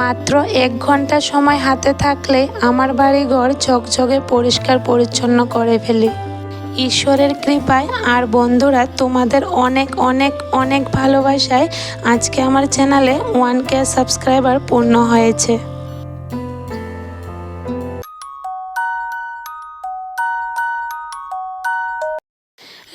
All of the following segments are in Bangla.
মাত্র এক ঘণ্টা সময় হাতে থাকলে আমার বাড়ি ঘর ঝকঝকে পরিষ্কার পরিচ্ছন্ন করে ফেলি। ঈশ্বরের কৃপায় আর বন্ধুরা, তোমাদের অনেক অনেক অনেক ভালোবাসায় আজকে আমার চ্যানেলে ওয়ান কে সাবস্ক্রাইবার পূর্ণ হয়েছে।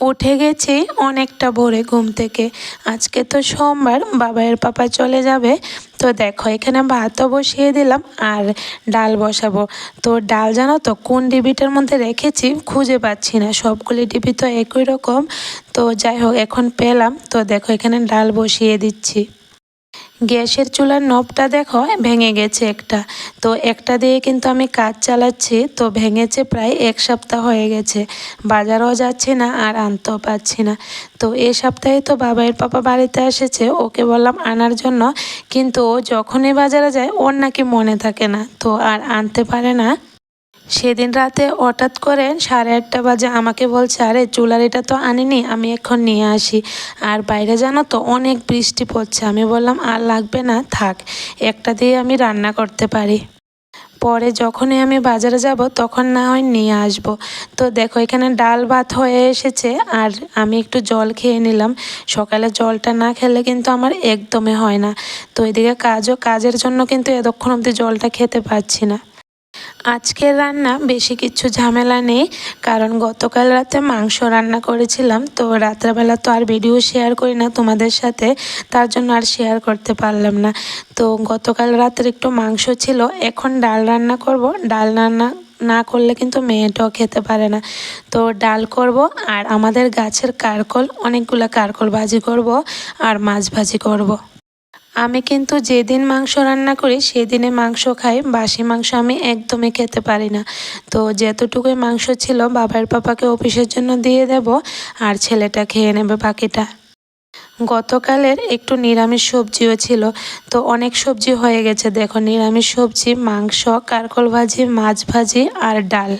উঠে গেছি অনেকটা ভোরে ঘুম থেকে। আজকে তো সোমবার, বাবায়ের পাপা চলে যাবে। তো দেখো, এখানে ভাতও বসিয়ে দিলাম আর ডাল বসাবো। তো ডাল জানো তো, কোন ডিবিটার মধ্যে রেখেছি খুঁজে পাচ্ছি না। সবগুলি ডিবি তো একই রকম। তো যাই হোক, এখন পেলাম। তো দেখো, এখানে ডাল বসিয়ে দিচ্ছি। গ্যাসের চুলার নবটা দেখো, ভেঙে গেছে একটা। তো একটা দিয়ে কিন্তু আমি কাজ চালাচ্ছি, তো ভেঙেছে প্রায় এক সপ্তাহ হয়ে গেছে। বাজারও যাচ্ছে না আর আনতেও পাচ্ছি না। তো এ সপ্তাহে তো বাবাইয়ের পাপা বাড়িতে এসেছে, ওকে বললাম আনার জন্য। কিন্তু ও যখনই বাজারে যায়, ওর নাকি মনে থাকে না। তো আর আনতে পারে না। সেদিন রাতে হঠাৎ করে সাড়ে আটটা বাজে আমাকে বলছে, আরে চুলারিটা তো আনিনি, আমি এখন নিয়ে আসি। আর বাইরে জানো তো অনেক বৃষ্টি পড়ছে। আমি বললাম, আর লাগবে না, থাক, একটা দিয়ে আমি রান্না করতে পারি। পরে যখনই আমি বাজারে যাব, তখন না হয় নিয়ে আসব। তো দেখো, এখানে ডাল ভাত হয়ে এসেছে, আর আমি একটু জল খেয়ে নিলাম। সকালে জলটা না খেলে কিন্তু আমার একদমই হয় না। তো এদিকে কাজও, কাজের জন্য কিন্তু এতক্ষণ অবধি জলটা খেতে পারছি না। আজকের রান্না বেশি কিছু ঝামেলা নেই, কারণ গতকাল রাতে মাংস রান্না করেছিলাম, তো রাত্রেবেলা তো আর ভিডিও শেয়ার করি না তোমাদের সাথে, তার জন্য আর শেয়ার করতে পারলাম না তো গতকাল রাতের একটু মাংস ছিল, এখন ডাল রান্না করব, ডাল রান্না না করলে কিন্তু মেয়েটাও খেতে পারে না তো ডাল করব, আর আমাদের গাছের কারকল, অনেকগুলো কারকল ভাজি করব, আর মাছ ভাজি করব। আমি কিন্তু যেদিন মাংস রান্না করি, সেদিনে মাংস খাই। বাসি মাংস আমি একদমই খেতে পারি না। তো যেতটুকুই মাংস ছিল, বাবার পাপাকে অফিসের জন্য দিয়ে দেব, আর ছেলেটা খেয়ে নেবে বাকিটা। গতকালের একটু নিরামিষ সবজিও ছিল। তো অনেক সবজি হয়ে গেছে। দেখো, নিরামিষ সবজি, মাংস কারকল ভাজি, মাছ ভাজি আর ডাল।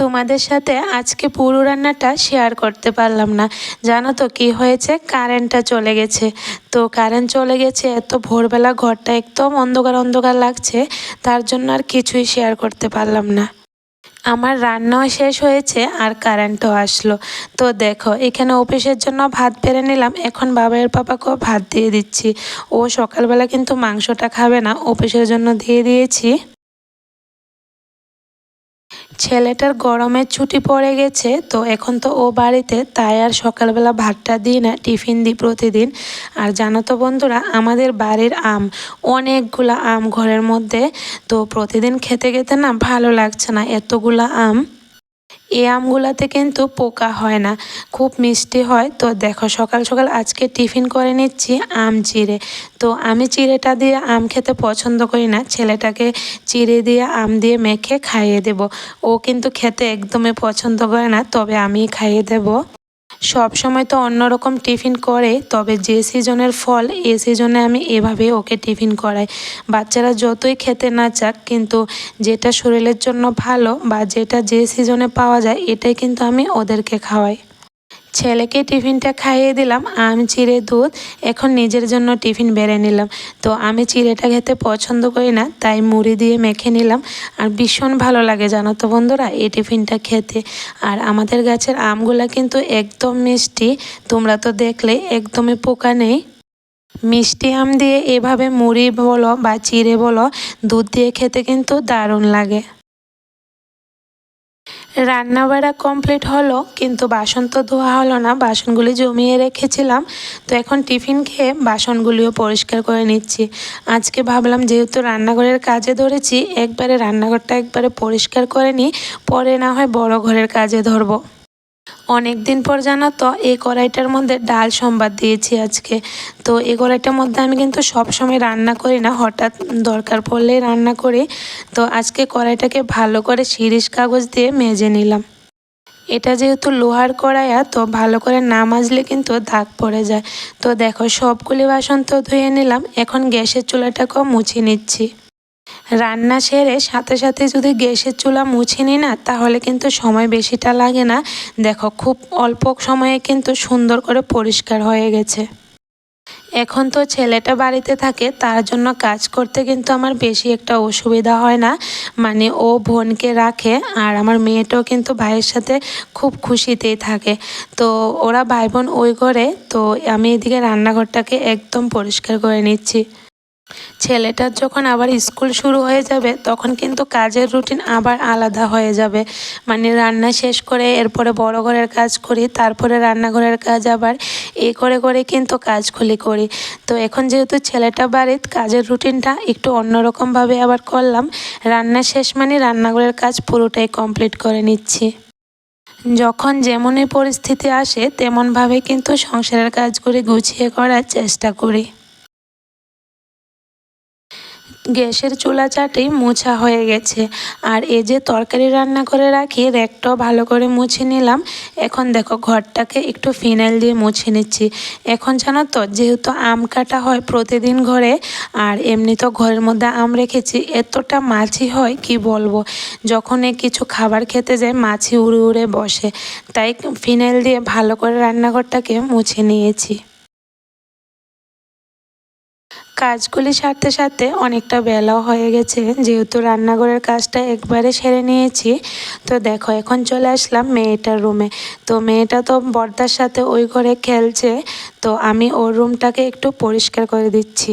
তোমাদের সাথে আজকে পুরো রান্নাটা শেয়ার করতে পারলাম না। জানো তো কি হয়েছে? কারেন্টটা চলে গেছে। তো কারেন্ট চলে গেছে, এত ভোরবেলা ঘরটা একদম অন্ধকার অন্ধকার লাগছে, তার জন্য আর কিছুই শেয়ার করতে পারলাম না। আমার রান্নাও শেষ হয়েছে আর কারেন্টও আসলো। তো দেখো, এখানে অফিসের জন্য ভাত পেরে নিলাম, এখন বাবার পাপাকেও ভাত দিয়ে দিচ্ছি। ও সকালবেলা কিন্তু মাংসটা খাবে না, অফিসের জন্য দিয়ে দিয়েছি। ছেলেটার গরমের ছুটি পড়ে গেছে, তো এখন তো ও বাড়িতে, তাই আর সকালবেলা ভাতটা দিই না, টিফিন দিই প্রতিদিন। আর জানো তো বন্ধুরা, আমাদের বাড়ির আম, অনেকগুলা আম ঘরের মধ্যে, তো প্রতিদিন খেতে খেতে না ভালো লাগছে না, এতগুলা আম। এই আমগুলাতে কিন্তু পোকা হয় না। খুব মিষ্টি হয়। তো দেখো, সকাল সকাল আজকে টিফিন করে নিচ্ছি আম চিড়ে। তো আমি চিড়েটা দিয়ে আম খেতে পছন্দ করি না। ছেলেটাকে চিড়ে দিয়ে আম দিয়ে মেখে খাইয়ে দেব। ও কিন্তু খেতে একদমই পছন্দ করে না, তবে আমি খাইয়ে দেব। সব সময় তো অন্যরকম টিফিন করে, তবে যে সিজনের ফল, এ সিজনে আমি এভাবে ওকে টিফিন করাই। বাচ্চারা যতই খেতে না চাক, কিন্তু যেটা শরীরের জন্য ভালো বা যেটা যে সিজনে পাওয়া যায়, এটাই কিন্তু আমি ওদেরকে খাওয়াই। ছেলেকে টিফিনটা খাইয়ে দিলাম, আম চিড়ে দুধ, এখন নিজের জন্য টিফিন বেড়ে নিলাম। তো আমি চিড়েটা খেতে পছন্দ করি না, তাই মুড়ি দিয়ে মেখে নিলাম। আর ভীষণ ভালো লাগে জানো তো বন্ধুরা, এই টিফিনটা খেতে। আর আমাদের গাছের আমগুলা কিন্তু একদম মিষ্টি, তোমরা তো দেখলে একদমই পোকা নেই। মিষ্টি আম দিয়ে এভাবে মুড়ি বলো বা চিড়ে বলো, দুধ দিয়ে খেতে কিন্তু দারুণ লাগে। রান্না বাড়া কমপ্লিট হলো, কিন্তু বাসন তো ধোয়া হলো না, বাসনগুলি জমিয়ে রেখেছিলাম, তো এখন টিফিন খেয়ে বাসনগুলিও পরিষ্কার করে নিচ্ছি। আজকে ভাবলাম যেহেতু রান্নাঘরের কাজে ধরেছি, একবারে রান্নাঘরটা একবারে পরিষ্কার করে নিই, পরে না হয় বড় ঘরের কাজে ধরবো। অনেক দিন পর জানো তো, এই কড়াইটার মধ্যে ডাল সম্বাদ দিয়েছি আজকে। তো এই কড়াইটার মধ্যে আমি কিন্তু সব সময় রান্না করি না, হঠাৎ দরকার পড়লেই রান্না করি। তো আজকে কড়াইটাকে ভালো করে শিরিষ কাগজ দিয়ে মেজে নিলাম। এটা যেহেতু লোহার কড়াইয়া তো ভালো করে না মাজলে কিন্তু দাগ পড়ে যায়। তো দেখো, সবগুলি বাসন তো ধুয়ে নিলাম, এখন গ্যাসের চুলাটাকেও মুছে নিচ্ছি। রান্না সেরে সাথে সাথে যদি গ্যাসের চুলা মুছে নিই না, তাহলে কিন্তু সময় বেশিটা লাগে না। দেখো, খুব অল্প সময়ে কিন্তু সুন্দর করে পরিষ্কার হয়ে গেছে। এখন তো ছেলেটা বাড়িতে থাকে, তার জন্য কাজ করতে কিন্তু আমার বেশি একটা অসুবিধা হয় না। মানে ও বোনকে রাখে, আর আমার মেয়েটাও কিন্তু ভাইয়ের সাথে খুব খুশিতেই থাকে। তো ওরা ভাই বোন ওই ঘরে, তো আমি এদিকে রান্নাঘরটাকে একদম পরিষ্কার করে নিচ্ছি। ছেলেটার যখন আবার স্কুল শুরু হয়ে যাবে, তখন কিন্তু কাজের রুটিন আবার আলাদা হয়ে যাবে। মানে রান্না শেষ করে এরপরে বড় ঘরের কাজ করি, তারপরে রান্নাঘরের কাজ আবার এ করে করে কিন্তু কাজগুলি করি। তো এখন যেহেতু ছেলেটা বাড়ির কাজের রুটিনটা একটু অন্যরকমভাবে আবার করলাম। রান্না শেষ মানে রান্নাঘরের কাজ পুরোটাই কমপ্লিট করে নিচ্ছি। যখন যেমনই পরিস্থিতি আসে, তেমনভাবে কিন্তু সংসারের কাজগুলি গুছিয়ে করার চেষ্টা করি। গ্যাসের চুলা চাটি মোছা হয়ে গেছে। আর এই যে তরকারি রান্না করে রাখি র্যাকটাও ভালো করে মুছে নিলাম। এখন দেখো ঘরটাকে একটু ফিনাইল দিয়ে মুছে নিচ্ছি। এখন জানো তো, যেহেতু আম কাটা হয় প্রতিদিন ঘরে, আর এমনি তো ঘরের মধ্যে আম রেখেছি, এতটা মাছি হয় কি বলব? যখন কিছু খাবার খেতে যায় মাছি উড়ে উড়ে বসে। তাই ফিনাইল দিয়ে ভালো করে রান্নাঘরটাকে মুছে নিয়েছি। কাজগুলি সারতে সারতে অনেকটা বেলাও হয়ে গেছে। যেহেতু রান্নাঘরের কাজটা একবারে সেরে নিয়েছি, তো দেখো এখন চলে আসলাম মেয়েটার রুমে। তো মেয়েটা তো বর্দার সাথে ওই ঘরে খেলছে, তো আমি ওর রুমটাকে একটু পরিষ্কার করে দিচ্ছি।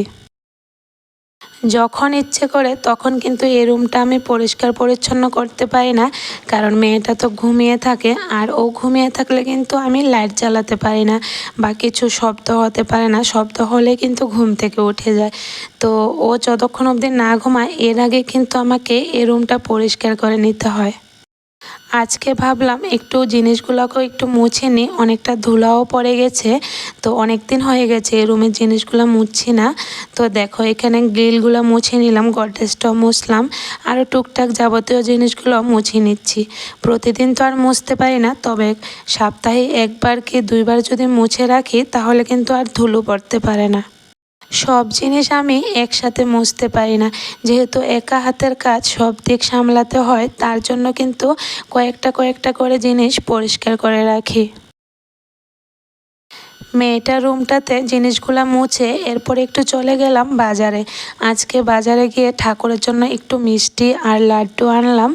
যখন ইচ্ছে করে, তখন কিন্তু এই রুমটা আমি পরিষ্কার পরিচ্ছন্ন করতে পারি না। কারণ মেয়েটা তো ঘুমিয়ে থাকে, আর ও ঘুমিয়ে থাকলে কিন্তু আমি লাইট জ্বালাতে পারি না বা কিছু শব্দ হতে পারে না। শব্দ হলে কিন্তু ঘুম থেকে উঠে যায়। তো ও যতক্ষণ অবধি না ঘুমায়, এর আগে কিন্তু আমাকে এই রুমটা পরিষ্কার করে নিতে হয়। আজকে ভাবলাম একটু জিনিসগুলোকেও একটু মুছে নিই। অনেকটা ধুলাও পড়ে গেছে, তো অনেক দিন হয়ে গেছে রুমের জিনিসগুলো মুছছি না। তো দেখো, এখানে গ্রিলগুলো মুছে নিলাম, গডরেজটাও মুছলাম আরও টুকটাক যাবতীয় জিনিসগুলো মুছে নিচ্ছি। প্রতিদিন তো আর মুছতে পারি না, তবে সপ্তাহে একবার কি দুইবার যদি মুছে রাখি, তাহলে কিন্তু আর ধুলো পড়তে পারে না। সব জিনিস আমি একসাথে মুছতে পারি না। যেহেতু একা হাতের কাজ সব দিক সামলাতে হয়, তার জন্য কিন্তু কয়েকটা কয়েকটা করে জিনিস পরিষ্কার করে রাখি। মেয়েটার রুমটাতে জিনিসগুলো মুছে এরপর একটু চলে গেলাম বাজারে। আজকে বাজারে গিয়ে ঠাকুরের জন্য একটু মিষ্টি আর লাড্ডু আনলাম।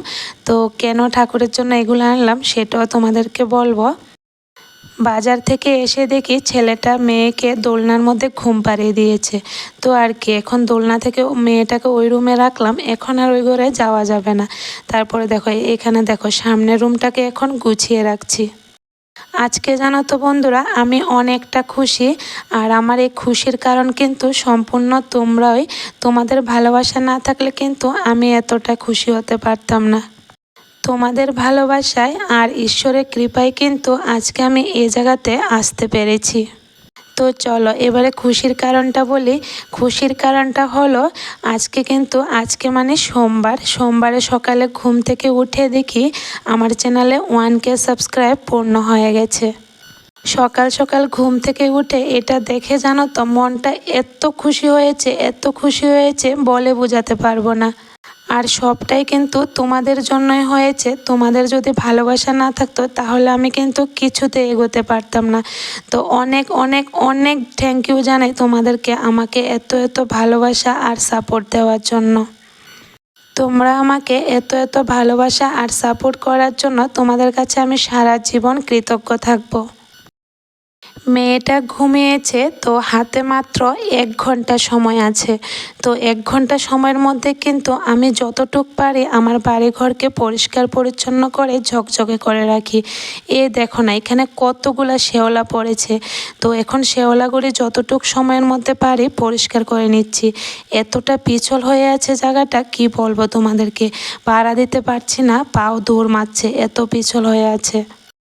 তো কেন ঠাকুরের জন্য এগুলো আনলাম সেটাও তোমাদেরকে বলব। বাজার থেকে এসে দেখি ছেলেটা মেয়েকে দোলনার মধ্যে ঘুম পাড়িয়ে দিয়েছে। তো আর কি, এখন দোলনা থেকে মেয়েটাকে ওই রুমে রাখলাম, এখন আর ওই ঘরে যাওয়া যাবে না। তারপরে দেখো, এখানে দেখো, সামনের রুমটাকে এখন গুছিয়ে রাখছি। আজকে জানো তো বন্ধুরা, আমি অনেকটা খুশি, আর আমার এই খুশির কারণ কিন্তু সম্পূর্ণ তোমরাই। তোমাদের ভালোবাসা না থাকলে কিন্তু আমি এতটা খুশি হতে পারতাম না। তোমাদের ভালোবাসায় আর ঈশ্বরের কৃপায় কিন্তু আজকে আমি এ জায়গাতে আসতে পেরেছি। তো চলো, এবারে খুশির কারণটা বলি। খুশির কারণটা হলো, আজকে কিন্তু আজকে মানে সোমবার। সোমবারে সকালে ঘুম থেকে উঠে দেখি আমার চ্যানেলে ওয়ান কে সাবস্ক্রাইব পূর্ণ হয়ে গেছে। সকাল সকাল ঘুম থেকে উঠে এটা দেখে জানো তো, মনটা এত খুশি হয়েছে, এত খুশি হয়েছে, বলে বোঝাতে পারব না। আর সবটাই কিন্তু তোমাদের জন্যই হয়েছে। তোমাদের যদি ভালোবাসা না থাকতো, তাহলে আমি কিন্তু কিছুতে এগোতে পারতাম না। তো অনেক অনেক অনেক থ্যাংক ইউ জানাই তোমাদেরকে আমাকে এত এত ভালোবাসা আর সাপোর্ট দেওয়ার জন্য। তোমরা আমাকে এত এত ভালোবাসা আর সাপোর্ট করার জন্য তোমাদের কাছে আমি সারা জীবন কৃতজ্ঞ থাকব। মেয়েটা ঘুমিয়েছে, তো হাতে মাত্র এক ঘণ্টা সময় আছে। তো এক ঘণ্টা সময়ের মধ্যে কিন্তু আমি যতটুক পারি আমার বাড়িঘরকে পরিষ্কার পরিচ্ছন্ন করে ঝকঝকে করে রাখি। এ দেখো না, এখানে কতগুলা শেওলা পড়েছে। তো এখন শেওলাগুলি যতটুক সময়ের মধ্যে পারি পরিষ্কার করে নিচ্ছি। এতটা পিছল হয়ে আছে জায়গাটা, কি বলব তোমাদেরকে? পাড়া দিতে পারছি না, পাও দৌড় মারছে, এত পিছল হয়ে আছে।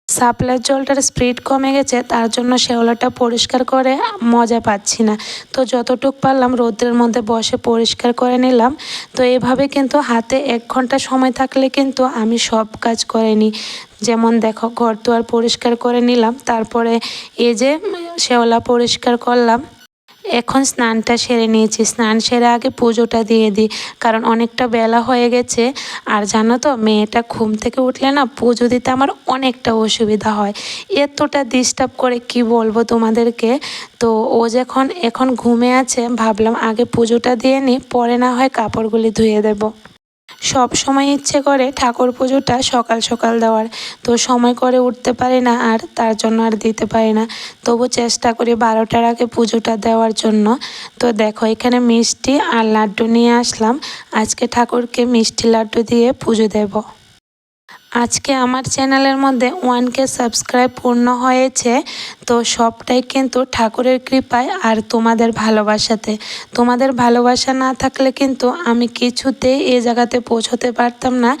সাপ্লাইয়ের জলটার স্পিড কমে গেছে, তার জন্য শেওলাটা পরিষ্কার করে মজা পাচ্ছি না। তো যতটুক পারলাম রোদ্রের মধ্যে বসে পরিষ্কার করে নিলাম। তো এভাবে কিন্তু হাতে এক ঘণ্টা সময় থাকলে কিন্তু আমি সব কাজ করে নিই। যেমন দেখো, ঘর দুয়ার পরিষ্কার করে নিলাম, তারপরে এই যে শেওলা পরিষ্কার করলাম। এখন স্নানটা সেরে নিয়েছি। স্নান সেরে আগে পুজোটা দিয়ে দিই, কারণ অনেকটা বেলা হয়ে গেছে। আর জানো তো, মেয়েটা ঘুম থেকে উঠলে না পুজো দিতে আমার অনেকটা অসুবিধা হয়। এতটা ডিস্টার্ব করে কি বলব তোমাদেরকে? তো ও যখন, এখন ঘুমে আছে, ভাবলাম আগে পুজোটা দিয়ে নিই, পরে না হয় কাপড়গুলি ধুয়ে দেবো। সব সময় ইচ্ছে করে ঠাকুর পুজোটা সকাল সকাল দেওয়ার। তো সময় করে উঠতে পারি না আর তার জন্য আর দিতে পারি না। তবু চেষ্টা করি বারোটার আগে পুজোটা দেওয়ার জন্য। তো দেখো এখানে মিষ্টি আর লাড্ডু নিয়ে আসলাম। আজকে ঠাকুরকে মিষ্টি লাড্ডু দিয়ে পুজো দেবো। আজকে আমার চ্যানেলের মধ্যে ওয়ানকে সাবস্ক্রাইব পূর্ণ হয়েছে, তো সবটাই কিন্তু ঠাকুরের কৃপায় আর তোমাদের ভালোবাসাতে। তোমাদের ভালোবাসা না থাকলে কিন্তু আমি কিছুতেই এই জায়গাতে পৌঁছতে পারতাম না।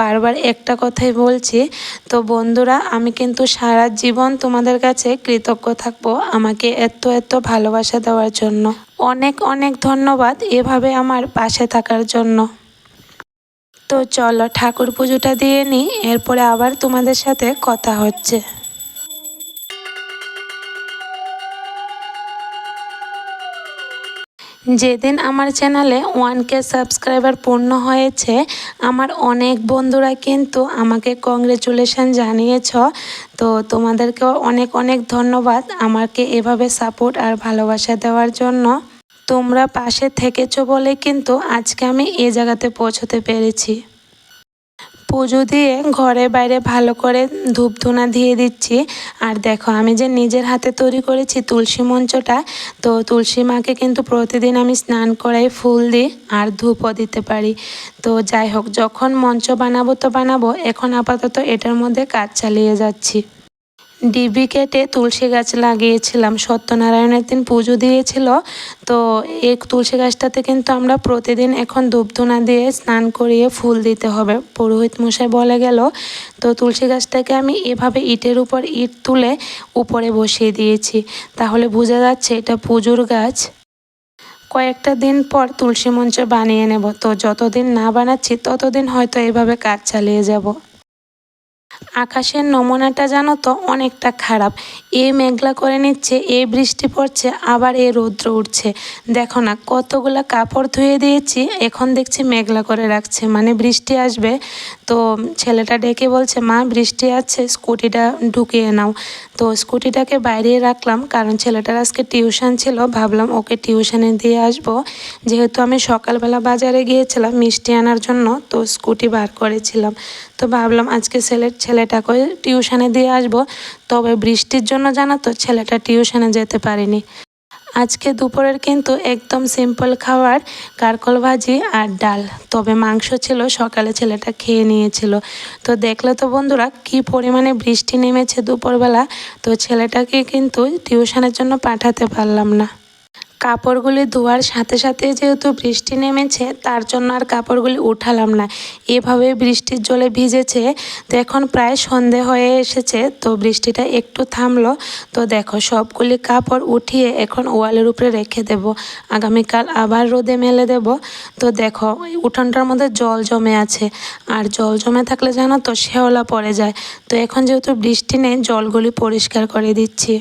বারবার একটা কথাই বলছি, তো বন্ধুরা, আমি কিন্তু সারা জীবন তোমাদের কাছে কৃতজ্ঞ থাকব আমাকে এত এত ভালোবাসা দেওয়ার জন্য। অনেক অনেক ধন্যবাদ এভাবে আমার পাশে থাকার জন্য। তো চলো ঠাকুর পুজোটা দিয়ে নিই এরপরে আবার তোমাদের সাথে কথা হচ্ছে। যেদিন আমার চ্যানেলে ওয়ান কে সাবস্ক্রাইবার পূর্ণ হয়েছে, আমার অনেক বন্ধুরা কিন্তু আমাকে কংগ্রেচুলেশন জানিয়েছ। তো তোমাদেরকেও অনেক অনেক ধন্যবাদ আমাকে এভাবে সাপোর্ট আর ভালোবাসা দেওয়ার জন্য। তোমরা পাশে থেকেছো বলে কিন্তু আজকে আমি এ জায়গাতে পৌঁছতে পেরেছি। পুজো দিয়ে ঘরে বাইরে ভালো করে ধূপ ধুনা দিয়ে দিচ্ছি। আর দেখো, আমি যে নিজের হাতে তৈরি করেছি তুলসী মঞ্চটা, তো তুলসী মাকে কিন্তু প্রতিদিন আমি স্নান করাই ফুল দিই আর ধূপও দিতে পারি। তো যাই হোক, যখন মঞ্চ বানাবো তো বানাবো, এখন আপাতত এটার মধ্যে কাজ চালিয়ে যাচ্ছি। ডিবি কেটে তুলসী গাছ লাগিয়েছিলাম। সত্যনারায়ণের দিন পুজো দিয়েছিল। তো এই তুলসী গাছটাতে কিন্তু আমরা প্রতিদিন এখন ধূপধুনা দিয়ে স্নান করিয়ে ফুল দিতে হবে। পুরোহিত মশাই বলে গেল, তো তুলসী গাছটাকে আমি এভাবে ইটের উপর ইট তুলে উপরে বসিয়ে দিয়েছি। তাহলে বোঝা যাচ্ছে এটা পুজোর গাছ। কয়েকটা দিন পর তুলসী মঞ্চ বানিয়ে নেব। তো যতদিন না বানাচ্ছি, ততদিন হয়তো এভাবে কাজ চালিয়ে যাব। আকাশের নমুনাটা জানো তো অনেকটা খারাপ। এ মেঘলা করে নিচ্ছে, এ বৃষ্টি পড়ছে, আবার এ রৌদ্র উঠছে দেখো না, কতগুলো কাপড় ধুয়ে দিয়েছি, এখন দেখছি মেঘলা করে রাখছে। মানে বৃষ্টি আসবে, তো ছেলেটা ডেকে বলছে, মা, বৃষ্টি আছে, স্কুটিটা ঢুকিয়ে নাও। তো স্কুটিটাকে বাইরে রাখলাম, কারণ ছেলেটার আজকে টিউশন ছিল, ভাবলাম ওকে টিউশনে দিয়ে আসব। যেহেতু আমি সকালবেলা বাজারে গিয়েছিলাম মিষ্টি আনার জন্য, তো স্কুটি বার করেছিলাম। তো ভাবলাম আজকে ছেলের ছেলেটাকে টিউশনে দিয়ে আসব। তবে বৃষ্টির জন্য জানা তো ছেলেটা টিউশনে যেতে পারেনি। আজকে দুপুরের কিন্তু একদম সিম্পল খাবার, কারকল ভাজি আর ডাল। তবে মাংস ছিল, সকালে ছেলেটা খেয়ে নিয়েছিল। তো দেখলে তো বন্ধুরা কি পরিমাণে বৃষ্টি নেমেছে দুপুরবেলা। তো ছেলেটাকে কিন্তু টিউশনের জন্য পাঠাতে পারলাম না। কাপড়গুলি ধোয়ার সাথে সাথে যেহেতু বৃষ্টি নেমেছে, তার জন্য আর কাপড়গুলি উঠালাম না। এভাবে বৃষ্টির জলে ভিজেছে, তো এখন প্রায় সন্ধে হয়ে এসেছে, তো বৃষ্টিটা একটু থামলো। তো দেখো, সবগুলি কাপড় উঠিয়ে এখন ওয়ালের উপরে রেখে দেব। আগামীকাল আবার রোদে মেলে দেব। তো দেখো উঠানটার মধ্যে জল জমে আছে। আর জল জমে থাকলে জানো তো শেওলা পড়ে যায়। তো এখন যেহেতু বৃষ্টি নেই, জলগুলি পরিষ্কার করে দিচ্ছি।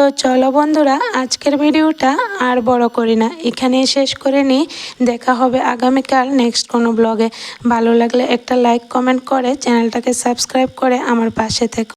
তো চলো বন্ধুরা, আজকের ভিডিওটা আর বড় করি না। এখানেই শেষ করে নিই। দেখা হবে আগামীকাল নেক্সট কোনো ব্লগে ভালো লাগলে একটা লাইক কমেন্ট করে চ্যানেলটাকে সাবস্ক্রাইব করে আমার পাশে থেকো।